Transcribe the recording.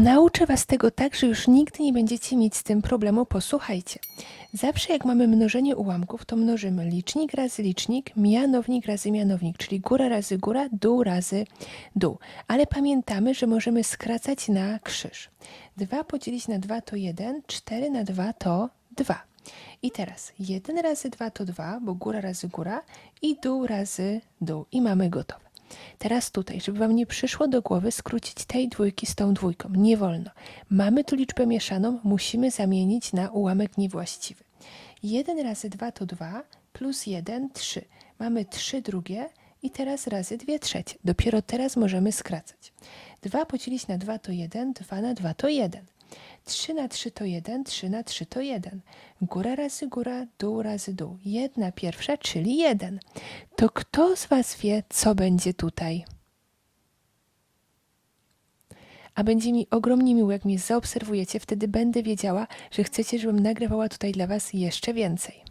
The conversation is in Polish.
Nauczę Was tego tak, że już nigdy nie będziecie mieć z tym problemu. Posłuchajcie. Zawsze jak mamy mnożenie ułamków, to mnożymy licznik razy licznik, mianownik razy mianownik, czyli góra razy góra, dół razy dół. Ale pamiętamy, że możemy skracać na krzyż. 2 podzielić na 2 to 1, 4 na 2 to 2. I teraz 1 razy 2 to 2, bo góra razy góra i dół razy dół. I mamy gotowe. Teraz tutaj, żeby Wam nie przyszło do głowy skrócić tej dwójki z tą dwójką. Nie wolno. Mamy tu liczbę mieszaną, musimy zamienić na ułamek niewłaściwy. 1 razy 2 to 2, plus 1, 3. Mamy 3 drugie i teraz razy 2 trzecie. Dopiero teraz możemy skracać. 2 podzielić na 2 to 1, 2 na 2 to 1. 3 na 3 to 1, 3 na 3 to 1. Góra razy góra, dół razy dół. Jedna pierwsza, czyli 1. To kto z Was wie, co będzie tutaj? A będzie mi ogromnie miło, jak mnie zaobserwujecie, wtedy będę wiedziała, że chcecie, żebym nagrywała tutaj dla Was jeszcze więcej.